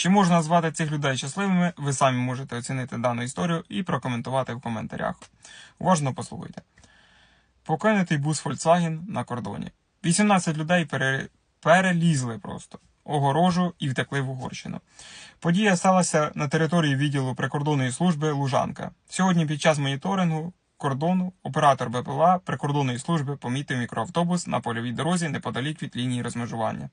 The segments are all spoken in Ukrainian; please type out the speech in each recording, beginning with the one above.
Чи можна назвати цих людей щасливими? Ви самі можете оцінити дану історію і прокоментувати в коментарях. Уважно послухайте. Покинутий бус Volkswagen на кордоні. 18 людей пере... перелізли просто огорожу і втекли в Угорщину. Подія сталася на території відділу прикордонної служби Лужанка. Сьогодні під час моніторингу кордону оператор БПЛА прикордонної служби помітив мікроавтобус на польовій дорозі неподалік від лінії розмежування.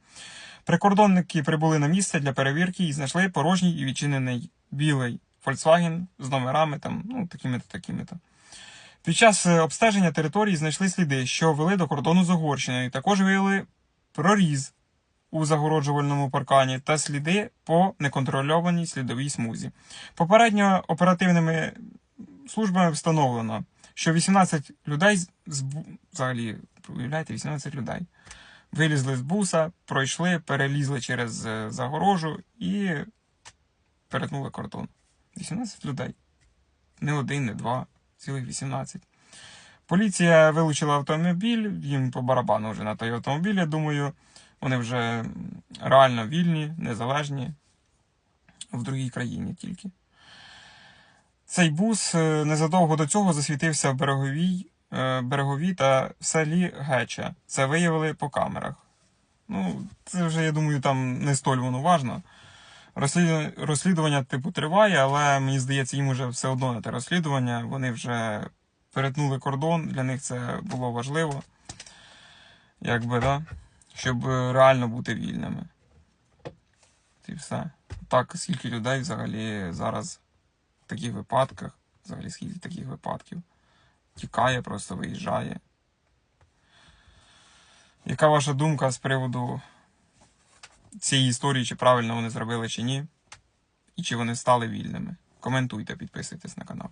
Прикордонники прибули на місце для перевірки і знайшли порожній і відчинений білий Volkswagen з номерами там, ну, такими-то, такими-то. Під час е, обстеження території знайшли сліди, що вели до кордону з Угорщиною. Також виявили проріз у загороджувальному паркані та сліди по неконтрольованій слідовій смузі. Попередньо оперативними службами встановлено, що 18 людей взагалі, уявляєте, 18 людей вилізли з буса, пройшли, перелізли через е, загорожу і перетнули кордон. 18 людей. Не один, не два, цілих 18. Поліція вилучила автомобіль, їм по барабану вже на той автомобіль, я думаю. Вони вже реально вільні, незалежні в другій країні тільки. Цей бус е, незадовго до цього засвітився в береговій, е, береговій та в селі Геча. Це виявили по камерах. Ну, це вже, я думаю, там не столь воно важно. Розслідування, розслідування типу триває, але мені здається, їм вже все одно на те розслідування. Вони вже перетнули кордон, для них це було важливо. Якби, да? Щоб е, реально бути вільними. І все. Так, скільки людей взагалі зараз в таких випадках, взагалі скільки таких випадків, тікає, просто виїжджає. Яка ваша думка з приводу цієї історії, чи правильно вони зробили, чи ні? І чи вони стали вільними? Коментуйте, підписуйтесь на канал.